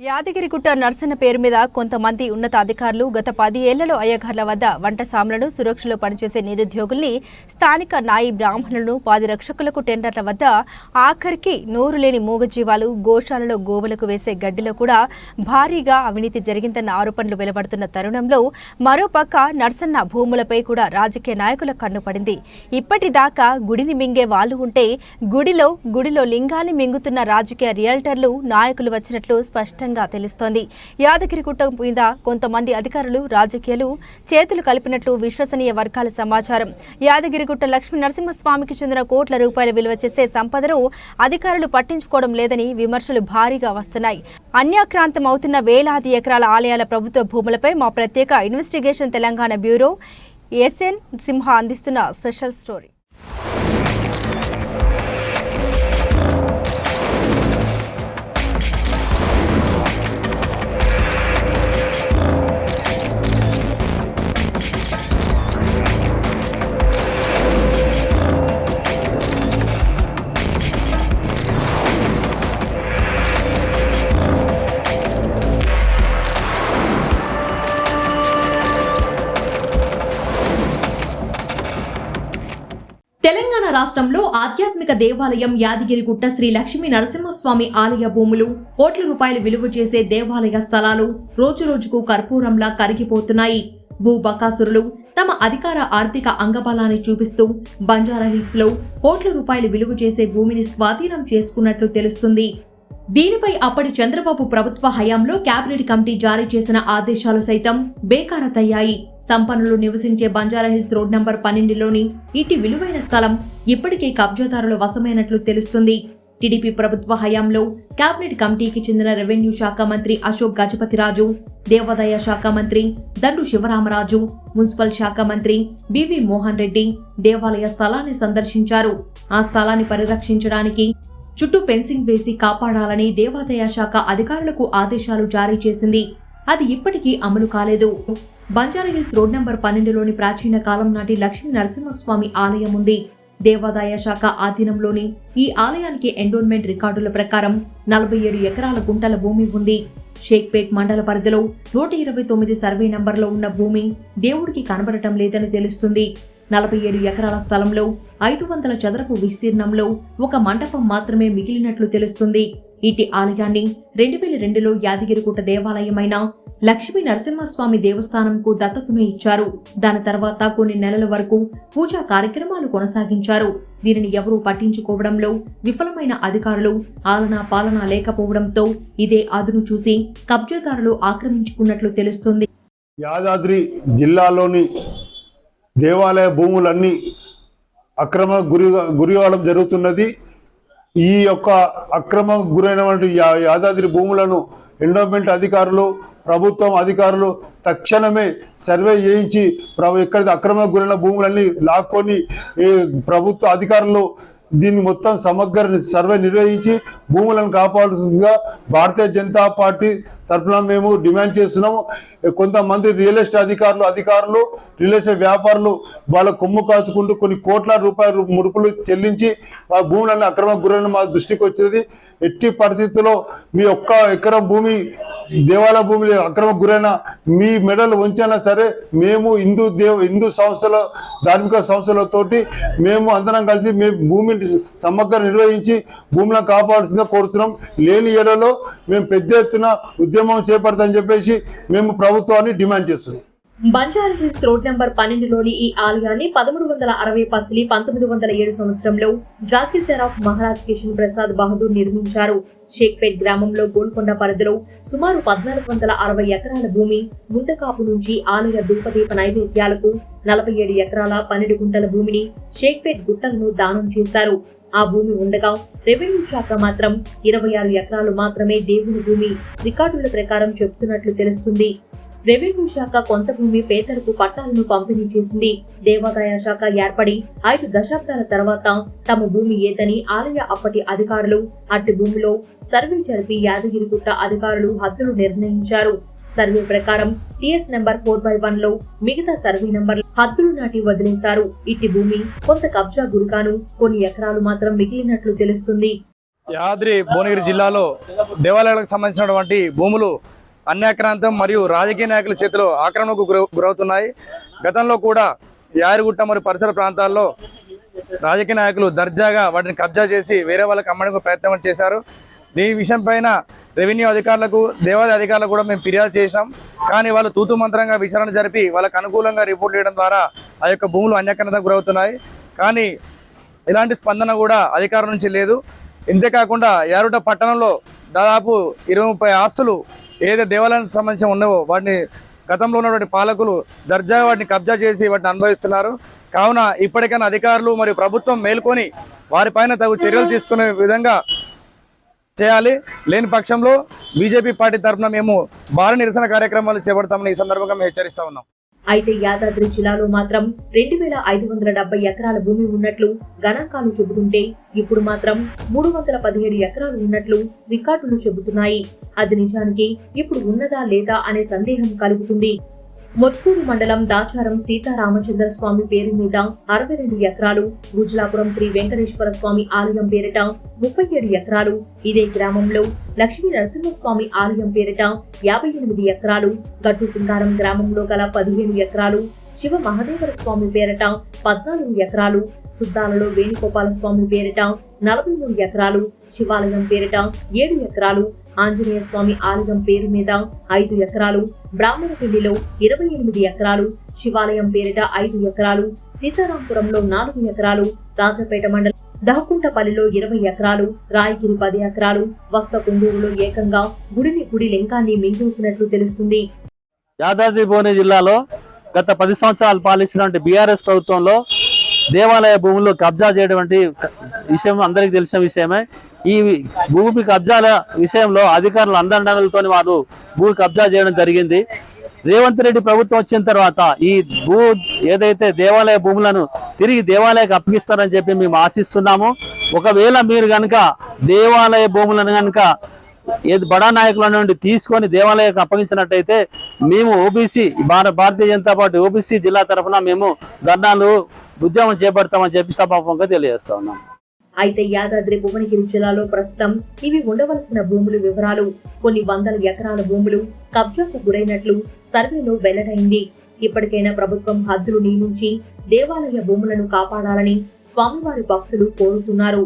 యాదగిరిగుట్ట నర్సన్న పేరు మీద కొంతమంది ఉన్నతాధికారులు గత పది ఏళ్ళలో అయ్యగార్ల వద్ద వంట సాములను సురక్షలో పనిచేసే నిరుద్యోగుల్ని స్థానిక నాయి బ్రాహ్మణులను పాది రక్షకులకు టెండర్ల వద్ద ఆఖరికి నోరు లేని మూగజీవాలు గోశాలలో గోవులకు వేసే గడ్డిలో కూడా భారీగా అవినీతి జరిగిందన్న ఆరోపణలు వెలువడుతున్న తరుణంలో మరోపక్క నర్సన్న భూములపై కూడా రాజకీయ నాయకుల కన్ను పడింది. ఇప్పటిదాకా గుడిని మింగే వాళ్ళు ఉంటే గుడిలో గుడిలో లింగాన్ని మింగుతున్న రాజకీయ రియల్టర్లు నాయకులు వచ్చినట్లు స్పష్టంగా తెలుస్తోంది. యాదగిరిగుట్ట మీద కొంతమంది అధికారులు రాజకీయాలు చేతులు కలిపినట్లు విశ్వసనీయ వర్గాల సమాచారం. యాదగిరిగుట్ట లక్ష్మీ నరసింహస్వామికి చెందిన కోట్ల రూపాయల విలువ చేసే సంపదను అధికారులు పట్టించుకోవడం లేదని విమర్శలు భారీగా వస్తున్నాయి. అన్యాక్రాంతం అవుతున్న వేలాది ఎకరాల ఆలయాల ప్రభుత్వ భూములపై మా ప్రత్యేక investigation Telangana bureau SN Simha అందిస్తున్న స్పెషల్ స్టోరీ. తెలంగాణ రాష్ట్రంలో ఆధ్యాత్మిక దేవాలయం యాదగిరిగుట్ట శ్రీ లక్ష్మీ నరసింహస్వామి ఆలయ భూములు కోట్ల రూపాయలు విలువ చేసే దేవాలయ స్థలాలు రోజురోజుకు కర్పూరంలా కరిగిపోతున్నాయి. భూ బకాసురులు తమ అధికార ఆర్థిక అంగబలాన్ని చూపిస్తూ బంజారాహిల్స్లో కోట్ల రూపాయలు విలువ చేసే భూమిని స్వాధీనం చేసుకున్నట్లు తెలుస్తుంది. దీనిపై అప్పటి చంద్రబాబు ప్రభుత్వ హయాంలో కేబినెట్ కమిటీ జారీ చేసిన ఆదేశాలు సైతం బేకారతయ్యాయి. సంపన్నులు నివసించే బంజారాహిల్స్ రోడ్ నంబర్ పన్నెండులోని ఇటు విలువైన స్థలం ఇప్పటికే కబ్జాదారుల వశమైనట్లు తెలుస్తుంది. టీడీపీ ప్రభుత్వ హయాంలో కేబినెట్ కమిటీకి చెందిన రెవెన్యూ శాఖ మంత్రి అశోక్ గజపతిరాజు దేవాదాయ శాఖ మంత్రి దండు శివరామరాజు మున్సిపల్ శాఖ మంత్రి బివి మోహన్ రెడ్డి దేవాలయ స్థలాన్ని సందర్శించారు. ఆ స్థలాన్ని పరిరక్షించడానికి చుట్టూ ఫెన్సింగ్ వేసి కాపాడాలని దేవాదాయ శాఖ అధికారులకు ఆదేశాలు జారీ చేసింది. అది ఇప్పటికీ అమలు కాలేదు. బంజారాహిల్స్ రోడ్ నంబర్ పన్నెండులోని ప్రాచీన కాలం నాటి లక్ష్మీ నరసింహస్వామి ఆలయం ఉంది. దేవాదాయ శాఖ ఆధీనంలోని ఈ ఆలయానికి ఎండోన్మెంట్ రికార్డుల ప్రకారం నలభై ఏడు ఎకరాల గుంటల భూమి ఉంది. షేక్పేట్ మండల పరిధిలో నూట ఇరవై తొమ్మిది సర్వే నంబర్లో ఉన్న భూమి దేవుడికి కనబడటం లేదని తెలుస్తుంది. నలభై ఏడు ఎకరాల స్థలంలో ఐదు వందల చదరపు విస్తీర్ణంలో ఒక మండపం మాత్రమే మిగిలినట్లు తెలుస్తుంది. ఇటు ఆలయాన్ని రెండు వేల రెండులో యాదగిరిగుట్ట దేవాలయమైన లక్ష్మీ నరసింహస్వామి దేవస్థానంకు దత్తతను ఇచ్చారు. దాని తర్వాత కొన్ని నెలల వరకు పూజా కార్యక్రమాలు కొనసాగించారు. దీనిని ఎవరూ పట్టించుకోవడంలో విఫలమైన అధికారులు ఆలనా పాలన లేకపోవడంతో ఇదే అదును చూసి కబ్జాదారులు ఆక్రమించుకున్నట్లు తెలుస్తుంది. యాదాద్రి జిల్లాలోని దేవాలయ భూములన్నీ అక్రమ గురి గురి జరుగుతున్నది. ఈ యొక్క అక్రమ గురైనటువంటి యాదాద్రి భూములను ఎండోమెంట్ అధికారులు ప్రభుత్వం అధికారులు తక్షణమే సర్వే చేయించి ప్ర ఎక్కడ అక్రమ గురైన భూములన్నీ లాక్కొని ఈ ప్రభుత్వ అధికారులు దీన్ని మొత్తం సమగ్ర సర్వే నిర్వహించి భూములను కాపాడుతుందిగా భారతీయ జనతా పార్టీ తరఫున మేము డిమాండ్ చేస్తున్నాము. కొంతమంది రియల్ ఎస్టేట్ అధికారులు అధికారులు రియల్ ఎస్టేట్ వ్యాపారులు వాళ్ళ కొమ్ము కాచుకుంటూ కొన్ని కోట్ల రూపాయల ముడుపులు చెల్లించి ఆ భూములను అక్రమ గురైన మా దృష్టికి వచ్చినది. ఎట్టి పరిస్థితుల్లో మీ ఒక్క ఎకరం భూమి దేవాలయ భూమిలో అక్రమ గురైన మీ మెడలు ఉంచినా సరే మేము హిందూ దేవ హిందూ సంస్థల ధార్మిక సంస్థలతోటి మేము అందరం కలిసి మేము భూమిని సమగ్ర నిర్వహించి భూమిని కాపాడాల్సిందిగా కోరుతున్నాం. లేని ఏడలో మేము పెద్ద ఎత్తున ఉద్యమం చేపడతామని చెప్పేసి మేము ప్రభుత్వాన్ని డిమాండ్ చేస్తున్నాం. బంజారా హిల్స్ రోడ్ నెంబర్ పన్నెండులోని ఈ ఆలయాన్ని పదమూడు వందల అరవై పసిలి పంతొమ్మిది వందల ఏడు సంవత్సరంలో జాకిర్ తరాఫ్ మహారాజ్ కిషన్ ప్రసాద్ బహదూర్ నిర్మించారు. షేక్పేట్ గ్రామంలో గోల్కొండ పరిధిలో సుమారు పద్నాలుగు వందల అరవై ఎకరాల భూమి ముంతకాపు నుంచి ఆలయ ధూపదీప నైవేద్యాలకు నలభై ఏడు ఎకరాల పన్నెండు గుంటల భూమిని షేక్పేట్ గుట్టలను దానం చేశారు. ఆ భూమి ఉండగా రెవెన్యూ శాఖ మాత్రం ఇరవై ఆరు ఎకరాలు మాత్రమే దేవుని భూమి రికార్డుల ప్రకారం చెబుతున్నట్లు తెలుస్తుంది. రెవెన్యూ శాఖ కొంత భూమి పేదలకు పట్టాలను పంపిణీ చేసింది. దేవాదాయ శాఖ ఏర్పడి ఐదు దశాబ్దాల తర్వాత తమ భూమి ఏదని ఆలయ అప్పటి అధికారులు అట్టి భూమిలో సర్వే జరిపి యాదగిరిగుట్ట అధికారులు హద్దులు నిర్ణయించారు. సర్వే ప్రకారం టిఎస్ నెంబర్ ఫోర్ బై వన్లో మిగతా సర్వే నెంబర్ హద్దులు నాటి వదిలేశారు. ఇట్టి భూమి కొంత కబ్జా గురికాను కొన్ని ఎకరాలు మాత్రం మిగిలినట్లు తెలుస్తుంది. యాద్రి భువనగిరి జిల్లాలో దేవాలయాలకు సంబంధించినటువంటి భూములు అన్యాక్రాంతం మరియు రాజకీయ నాయకుల చేతిలో ఆక్రమణకు గురవుతున్నాయి. గతంలో కూడా యారిగుట్ట మరియు పరిసర ప్రాంతాల్లో రాజకీయ నాయకులు దర్జాగా వాటిని కబ్జా చేసి వేరే వాళ్ళకి అమ్మడానికి ప్రయత్నం చేశారు. దీని విషయం పైన రెవెన్యూ అధికారులకు దేవాదాయ అధికారులకు కూడా మేము ఫిర్యాదు చేశాం. కానీ వాళ్ళు తూతు మంత్రంగా విచారణ జరిపి వాళ్ళకు అనుకూలంగా రిపోర్ట్ చేయడం ద్వారా ఆ యొక్క భూములు అన్యాక్రాంతకు గురవుతున్నాయి. కానీ ఎలాంటి స్పందన కూడా అధికారం నుంచి లేదు. ఇంతేకాకుండా యారుట పట్టణంలో దాదాపు ఇరవై ముప్పై ఆస్తులు ఏదైతే దేవాలయానికి సంబంధించి ఉన్నావో వాటిని గతంలో ఉన్నటువంటి పాలకులు దర్జా వాటిని కబ్జా చేసి వాటిని అనుభవిస్తున్నారు. కావున ఇప్పటికైనా అధికారులు మరియు ప్రభుత్వం మేల్కొని వారిపైన తగు చర్యలు తీసుకునే విధంగా చేయాలి. లేని పక్షంలో బీజేపీ పార్టీ తరఫున మేము భారీ నిరసన కార్యక్రమాలు చేపడతామని ఈ సందర్భంగా మేము హెచ్చరిస్తా ఉన్నాం. అయితే యాదాద్రి జిల్లాలో మాత్రం రెండు వేల ఐదు వందల డెబ్బై ఎకరాల భూమి ఉన్నట్లు గణాంకాలు చెబుతుంటే ఇప్పుడు మాత్రం మూడు వందల పదిహేడు ఎకరాలు ఉన్నట్లు రికార్డులు చెబుతున్నాయి. అది నిజానికి ఇప్పుడు ఉన్నదా లేదా అనే సందేహం కలుగుతుంది. మొత్కూరు మండలం దాచారం సీతారామచంద్ర స్వామి పేరు మీద అరవై రెండు ఎకరాలు గుజలాపురం శ్రీ వెంకటేశ్వర స్వామి ఆలయం పేరిట ముప్పై ఏడు ఎకరాలు ఇదే గ్రామంలో లక్ష్మీ నరసింహస్వామి ఆలయం పేరిట యాభై ఎనిమిది ఎకరాలు గట్టు సింగారం గ్రామంలో గల పదిహేను ఎకరాలు శివ మహదేవర స్వామి పేరిట పద్నాలుగు ఎకరాలు సుద్దాలలో వేణుగోపాల స్వామి పేరిట నలభై మూడు ఎకరాలు శివాలయం పేరిట ఏడు ఎకరాలు ఆంజనేయ స్వామి ఆలయం పేరు మీద ఐదు ఎకరాలు బ్రాహ్మణపల్లిలో ఇరవై ఎనిమిది ఎకరాలు శివాలయం పేరిట ఐదు ఎకరాలు సీతారాంపురంలో నాలుగు ఎకరాలు రాజపేట మండలం దహకుంటపల్లిలో ఇరవై ఎకరాలు రాయగిరి పది ఎకరాలు వస్త కుండూరులో ఏకంగా గుడిని గుడి లింకాన్ని మింగేసినట్లు తెలుస్తుంది. యాదాద్రి భువనగిరి జిల్లాలో గత పది సంవత్సరాలు పాలించినటువంటి బీఆర్ఎస్ ప్రభుత్వంలో దేవాలయ భూములు కబ్జా చేయడం వంటి విషయం అందరికీ తెలిసిన విషయమే. ఈ భూమి కబ్జాల విషయంలో అధికారులు అందండలతో వారు భూమి కబ్జా చేయడం జరిగింది. రేవంత్ రెడ్డి ప్రభుత్వం వచ్చిన తర్వాత ఈ భూ ఏదైతే దేవాలయ భూములను తిరిగి దేవాలయకు అప్పగిస్తారని చెప్పి మేము ఆశిస్తున్నాము. ఒకవేళ మీరు కనుక దేవాలయ భూములను కనుక ఏది బడా నాయకుల నుండి తీసుకొని దేవాలయకు అప్పగించినట్టయితే మేము OBC Bharatiya Janata party OBC జిల్లా తరఫున మేము ధర్నాలు ఉద్యమం చేపడతామని చెప్పి సభాపంగా తెలియజేస్తా ఉన్నాం. అయితే యాదాద్రి భువనగిరి జిల్లాలో ప్రస్తుతం ఇవి ఉండవలసిన భూములు వివరాలు. కొన్ని వందల ఎకరాల భూములు కబ్జాకు గురైనట్లు సర్వేలో వెల్లడైంది. ఇప్పటికైనా ప్రభుత్వం హద్దులు నియమించి దేవాలయ భూములను కాపాడాలని స్వామివారి భక్తులు కోరుతున్నారు.